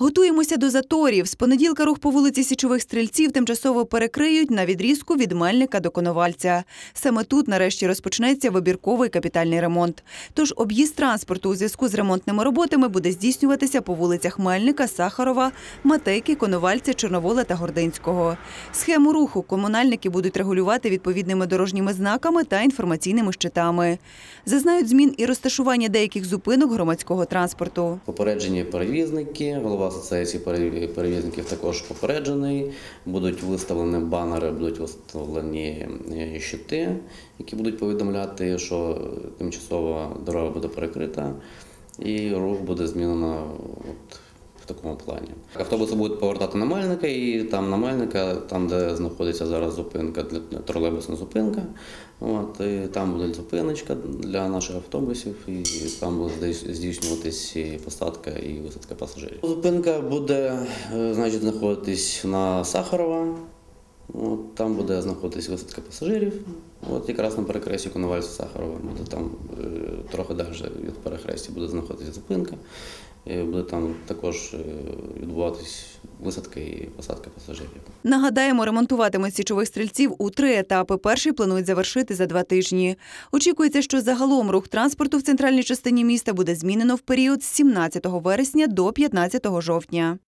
Готуємося до заторів. З понеділка рух по вулиці Січових стрільців тимчасово перекриють на відрізку від Мельника до Коновальця. Саме тут нарешті розпочнеться вибірковий капітальний ремонт. Тож об'їзд транспорту у зв'язку з ремонтними роботами буде здійснюватися по вулицях Мельника, Сахарова, Матейки, Коновальця, Чорновола та Гординського. Схему руху комунальники будуть регулювати відповідними дорожніми знаками та інформаційними щитами. Зазнають змін і розташування деяких зупинок громадського транспорту. Попереджені перевізники, голова асоціації перевізників також попереджений. Будуть виставлені банери, будуть виставлені е, щити, які будуть повідомляти, що тимчасова дорога буде перекрита, і рух буде змінено такому плані. Автобуси будуть повертати на Мельника, і там на Мельника, там, де знаходиться зараз зупинка, для- тролейбусна зупинка. От, і там буде зупиночка для наших автобусів, і там буде здійснюватись і посадка і висадка пасажирів. Зупинка буде е, значить, знаходитись на Сахарова. От, там буде знаходитись висадка пасажирів. От якраз на перехресті Коновальця Сахарова буде там е, трохи далі від перехрестя буде знаходитися зупинка. Буде там також е, відбуватись висадка і посадка пасажирів. Нагадаємо, ремонтуватимуть січових стрільців у три етапи. Перший планують завершити за два тижні. Очікується, що загалом рух транспорту в центральній частині міста буде змінено в період з 17 вересня до 15 жовтня.